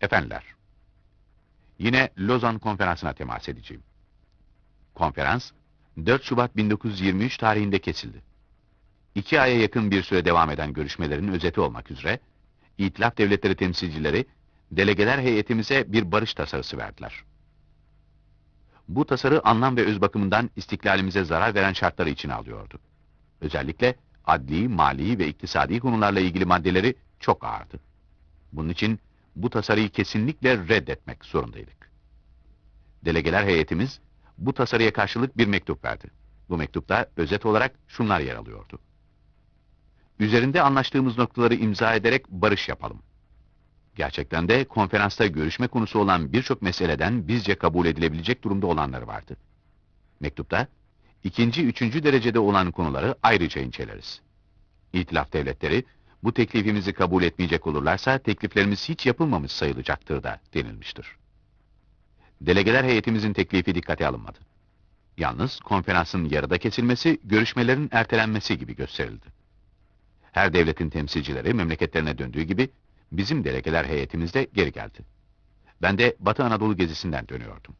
Efendiler, yine Lozan Konferansı'na temas edeceğim. Konferans, 4 Şubat 1923 tarihinde kesildi. İki aya yakın bir süre devam eden görüşmelerin özeti olmak üzere, İtilaf Devletleri temsilcileri, delegeler heyetimize bir barış tasarısı verdiler. Bu tasarı anlam ve öz bakımından istiklalimize zarar veren şartları içine alıyordu. Özellikle adli, mali ve iktisadi konularla ilgili maddeleri çok ağırdı. Bunun için bu tasarıyı kesinlikle reddetmek zorundaydık. Delegeler heyetimiz bu tasarıya karşılık bir mektup verdi. Bu mektupta özet olarak şunlar yer alıyordu. Üzerinde anlaştığımız noktaları imza ederek barış yapalım. Gerçekten de konferansta görüşme konusu olan birçok meseleden bizce kabul edilebilecek durumda olanları vardı. Mektupta ikinci, üçüncü derecede olan konuları ayrıca inceleriz. İtilaf devletleri bu teklifimizi kabul etmeyecek olurlarsa tekliflerimiz hiç yapılmamış sayılacaktır da denilmiştir. Delegeler heyetimizin teklifi dikkate alınmadı. Yalnız konferansın yarıda kesilmesi, görüşmelerin ertelenmesi gibi gösterildi. Her devletin temsilcileri memleketlerine döndüğü gibi bizim delegeler heyetimizde geri geldi. Ben de Batı Anadolu gezisinden dönüyordum.